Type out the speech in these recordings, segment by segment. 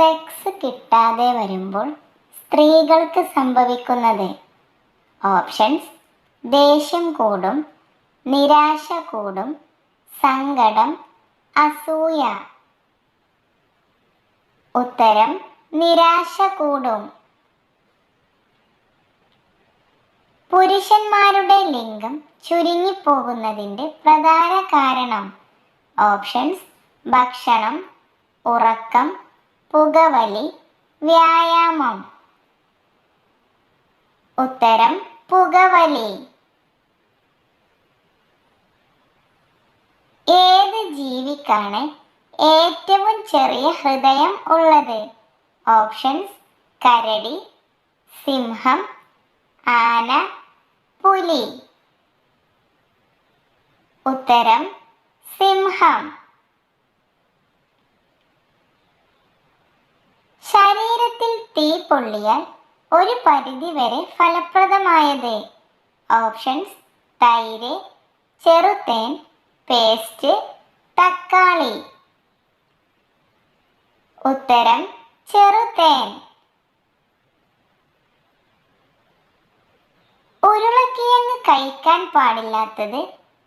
Sex കിട്ടാതെ വരുമ്പോൾ സ്ത്രീകൾക്ക് സംഭവിക്കുന്നത് ഓപ്ഷൻസ് ദേഷ്യം കൂടും നിരാശ കൂടും സങ്കടം അസൂയ. ഉത്തരം നിരാശ കൂടും. പുരുഷന്മാരുടെ ലിംഗം ചുരുങ്ങിപ്പോകുന്നതിന്റെ പ്രധാന കാരണം ഓപ്ഷൻസ് ഭക്ഷണം ഉറക്കം പുകവലി വ്യായാമം. ഉത്തരം പുകവലി. ഏത് ജീവിക്കാണ് ഏറ്റവും ചെറിയ ഹൃദയം ഉള്ളത്? ഓപ്ഷൻസ് കരടി സിംഹം ആന പുലി. ഉത്തരം സിംഹം ശരീരത്തിൽ തീ പൊള്ളിയാൽ ഒരു പരിധി വരെ ഫലപ്രദമായത്. ഓപ്ഷൻസ് തൈര് ചെറുതേൻ പേസ്റ്റ് തക്കാളി. ഉത്തരം ചെറുതേൻ. ഉരുളക്കിഴങ്ങ് കഴിക്കാൻ പാടില്ലാത്തത്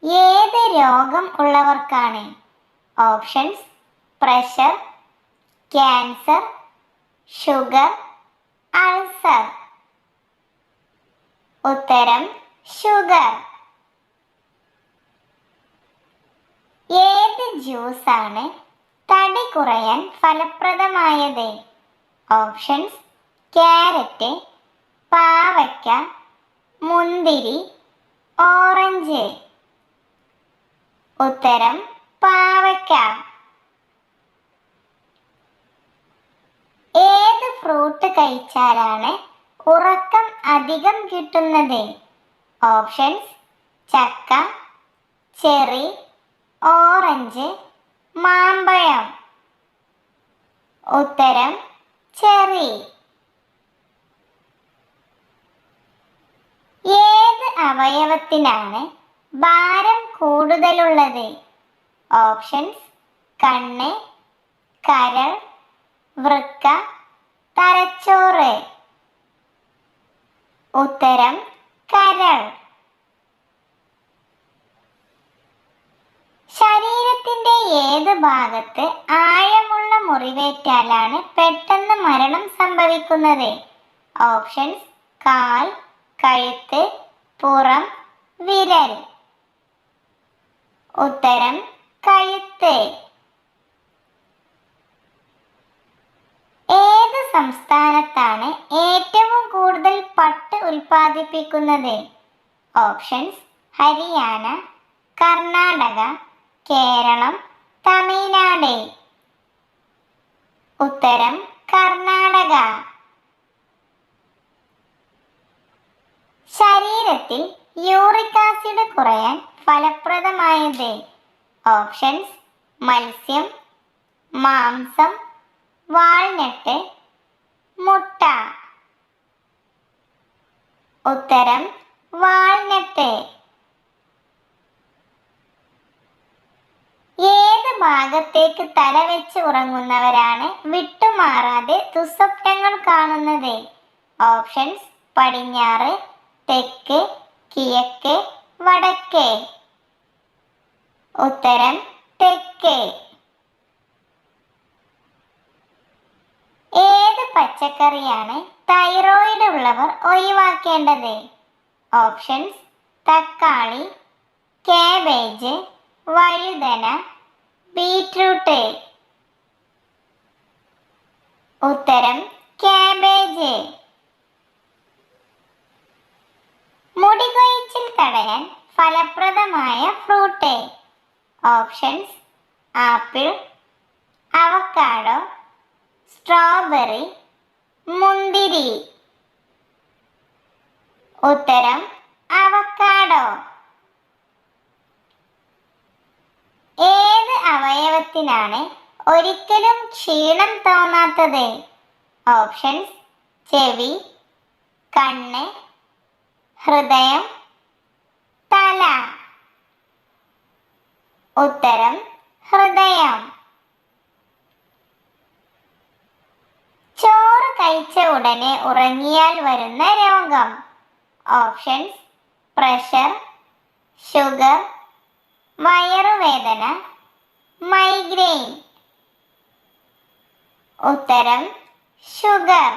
ഏത് രോഗം ഉള്ളവർക്കാണ്? Options pressure cancer sugar ulcer ഉത്തരം ഷുഗർ ഏത് ജ്യൂസാണ് തടി കുറയാൻ ഫലപ്രദമായത്? ഓപ്ഷൻസ് ക്യാരറ്റ് പാവയ്ക്ക മുന്തിരി ഓറഞ്ച്. ഉത്തരം പാവയ്ക്ക ഏത് ഫ്രൂട്ട് കഴിച്ചാലാണ് ഉറക്കം അധികം കിട്ടുന്നത്. ഓപ്ഷൻസ് ചക്ക ചെറി ഓറഞ്ച് മാമ്പഴം. ഉത്തരം ചെറി. ഏത് അവയവത്തിനാണ് ഭാരം കൂടുതലുള്ളത്? ഓപ്ഷൻസ് കണ്ണ് കരൾ വൃക്ക തലച്ചോറ്. ഉത്തരം കരൾ. ശരീരത്തിന്റെ ഏത് ഭാഗത്ത് ആഴമുള്ള മുറിവേറ്റാലാണ് പെട്ടെന്ന് മരണം സംഭവിക്കുന്നത്? ഓപ്ഷൻസ് കാൽ കഴുത്ത് പുറം വിരൽ. ഉത്തരം കഴുത്ത് ഏത് സംസ്ഥാനത്താണ് ഏറ്റവും കൂടുതൽ പട്ട് ഉൽപ്പാദിപ്പിക്കുന്നത്. ഓപ്ഷൻസ് ഹരിയാന കർണാടക കേരളം തമിഴ്നാട്. ഉത്തരം കർണാടക. ശരീരത്തിൽ യൂറിക് ആസിഡ് കുറയാൻ ഫലപ്രദമായത്. ഓപ്ഷൻസ് മത്സ്യം മാംസം വാൾനട്ട് മുട്ട. ഉത്തരം വാൾനട്ട് ഏത് ഭാഗത്തേക്ക് തല വെച്ച് ഉറങ്ങുന്നവരാണ് വിട്ടുമാറാതെ ദുസ്വപ്നങ്ങൾ കാണുന്നത്? ഓപ്ഷൻസ് പടിഞ്ഞാറ് തെക്ക് കിഴക്ക് വടക്ക്. ഉത്തരം തെക്ക്. ഏത് പച്ചക്കറിയാണ് തൈറോയിഡ് ഉള്ളവർ ഒഴിവാക്കേണ്ടത്. ഓപ്ഷൻസ് തക്കാളി കാബേജ് വഴുതന ബീറ്റ്റൂട്ട്. ഉത്തരം കാബേജ്. മുടി കൊയിച്ചിൽ തടയാൻ ഫലപ്രദമായ fruit. Options apple avocado strawberry മുന്തിരി. ഉത്തരം അവക്കാഡോ ഏത് അവയവത്തിനാണ് ഒരിക്കലും ക്ഷീണം തോന്നാത്തത്? ഓപ്ഷൻസ് ചെവി കണ്ണ് ഹൃദയം തല. ഉത്തരം ഹൃദയം. കഴിച്ച ഉടനെ ഉറങ്ങിയാൽ വരുന്ന രോഗം. ഓപ്ഷൻസ് പ്രഷർ ഷുഗർ വയറുവേദന മൈഗ്രെയിൻ. ഉത്തരം ഷുഗർ.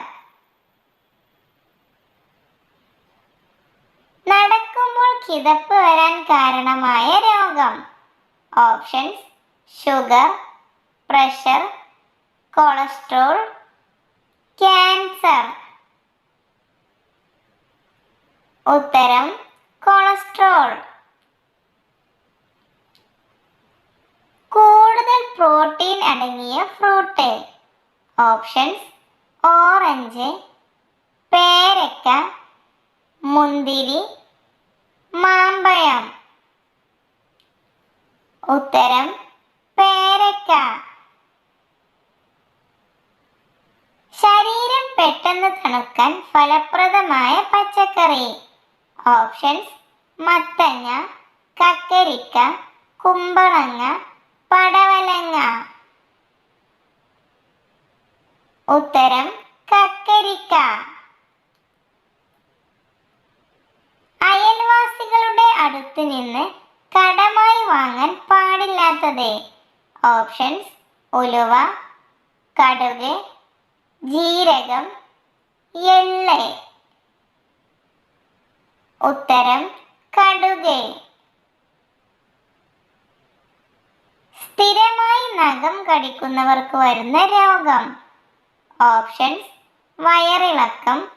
നടക്കുമ്പോൾ കിതപ്പ് വരാൻ കാരണമായ രോഗം. Options sugar pressure cholesterol cancer. ഉത്തരം കൊളസ്ട്രോൾ. കൂടുതൽ പ്രോട്ടീൻ അടങ്ങിയ ഫ്രൂട്ട്. ഓപ്ഷൻസ് ഓറഞ്ച് പേരക്ക മുന്തിരി മാമ്പഴം. ഉത്തരം പേരക്ക. തണുക്കാൻ ഫലപ്രദമായ പച്ചക്കറി. ഓപ്ഷൻസ് മത്തങ്ങ കക്കരിക്ക കുമ്പളങ്ങ പടവലങ്ങ. ഉത്തരം കക്കരിക്ക. അയൽവാസികളുടെ അടുത്ത് നിന്ന് കടമായി വാങ്ങാൻ പാടില്ലാത്തത്. ഓപ്ഷൻസ് ഉലുവ കടുക് ജീരകം എള്ള്. ഉത്തരം കടുക്. സ്ഥിരമായി നഖം കടിക്കുന്നവർക്ക് വരുന്ന രോഗം. ഓപ്ഷൻസ് വയറിളക്കം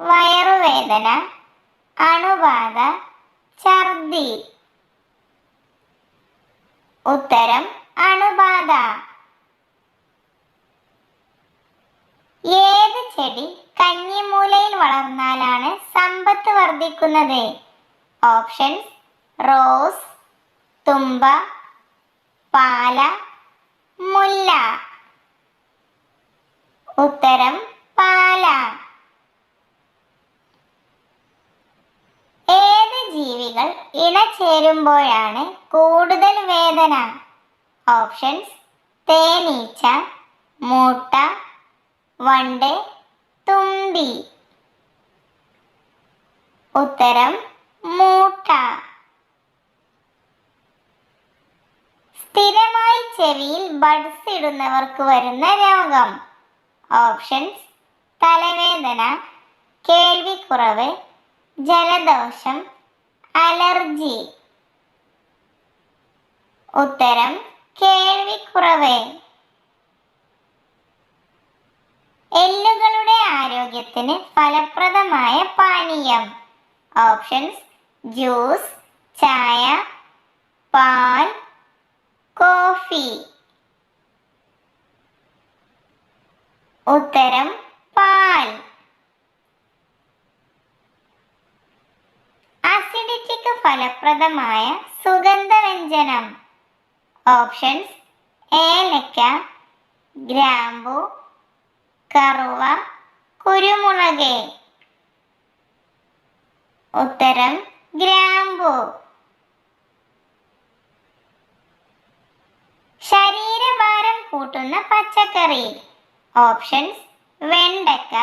വയറുവേദന അണുബാധ ഛർദി. ഉത്തരം അണുബാധ. ഏത് ചെടി കഞ്ഞിമൂലയിൽ വളർന്നാലാണ് സമ്പത്ത് വർദ്ധിക്കുന്നത്? ഓപ്ഷൻസ് റോസ് തുമ്പ പാല മുല്ല. ഉത്തരം പാല. ഏത് ജീവികൾ ഇണചേരുമ്പോഴാണ് കൂടുതൽ വേദന? ഓപ്ഷൻസ് തേനീച്ച മൂട്ട വണ്ട് തുമ്പി. ഉത്തരം മൂട്ട. സ്ഥിരമായി ചെവിയിൽ ബഡ്സ് ഇടുന്നവർക്ക് വരുന്ന രോഗം. ഓപ്ഷൻസ് തലവേദന കേൾവിക്കുറവ് ജലദോഷം അലർജി. ഉത്തരം കേൾവിക്കുറവ്. എല്ലുകളുടെ ആരോഗ്യത്തിന് ഫലപ്രദമായ പാനീയം. ഓപ്ഷൻസ് ജ്യൂസ് ചായ പാൽ കോഫി. ഉത്തരം പാൽ. അസിഡിറ്റിക്ക് ഫലപ്രദമായ സുഗന്ധവ്യഞ്ജനം. ഓപ്ഷൻസ് ഏലക്ക ഗ്രാമ്പു കറുവ കുരുമുളക്. ഉത്തരം ഗ്രാമ്പു. ശരീരഭാരം കൂട്ടുന്ന പച്ചക്കറി. ഓപ്ഷൻസ് വെണ്ടക്ക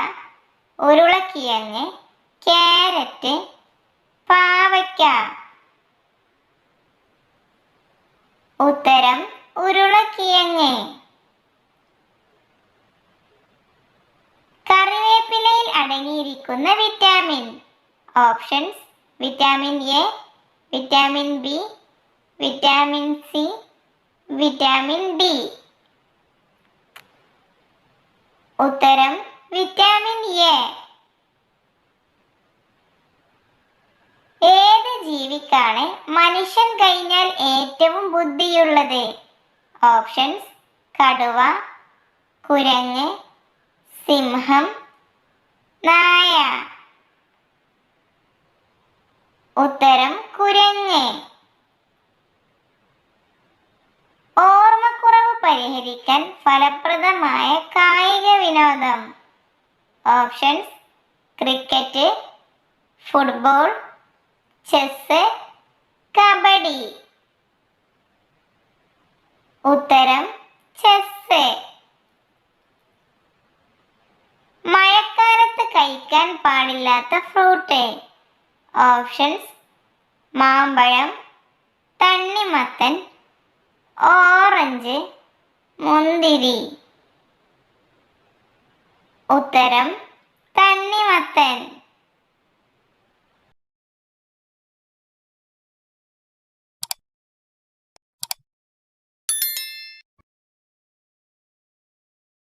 ഉരുളക്കിഴങ്ങ് ക്യാരറ്റ് പാവയ്ക്ക. ഉത്തരം ഉരുളക്കിഴങ്ങ്. കറിവേപ്പിലയിൽ അടങ്ങിയിരിക്കുന്ന vitamin options vitamin A vitamin B vitamin C vitamin D ഉത്തരം വിറ്റാമിൻ എ ഏത് ജീവിക്കാണ് മനുഷ്യൻ കഴിഞ്ഞാൽ ഏറ്റവും ബുദ്ധിയുള്ളത്? ഓപ്ഷൻസ് കടുവ കുരങ്ങ് സിംഹം നായ. ഉത്തരം കുരങ്ങ്. ഓർമ്മക്കുറവ് പരിഹരിക്കാൻ ഫലപ്രദമായ കായിക വിനോദം. Options cricket football chess kabaddi. ഉത്തരം ചെസ് മഴ കഴിക്കാൻ പാടില്ലാത്ത ഫ്രൂട്ട് ഓപ്ഷൻസ് മാമ്പഴം തണ്ണിമത്തൻ ഓറഞ്ച് മുന്തിരി. ഉത്തരം തണ്ണിമത്തൻ.